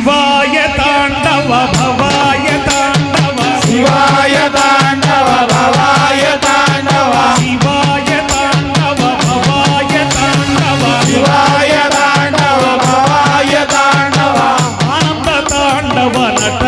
శివాయ తాండవ భవాయ తాండవ. శివాయ తాండవ భవాయ తాండవ. శివాయ తాండవ భవాయ తాండవ. శివాయ తాండవ భవాయ తాండవ. ఆనంద తాండవ నట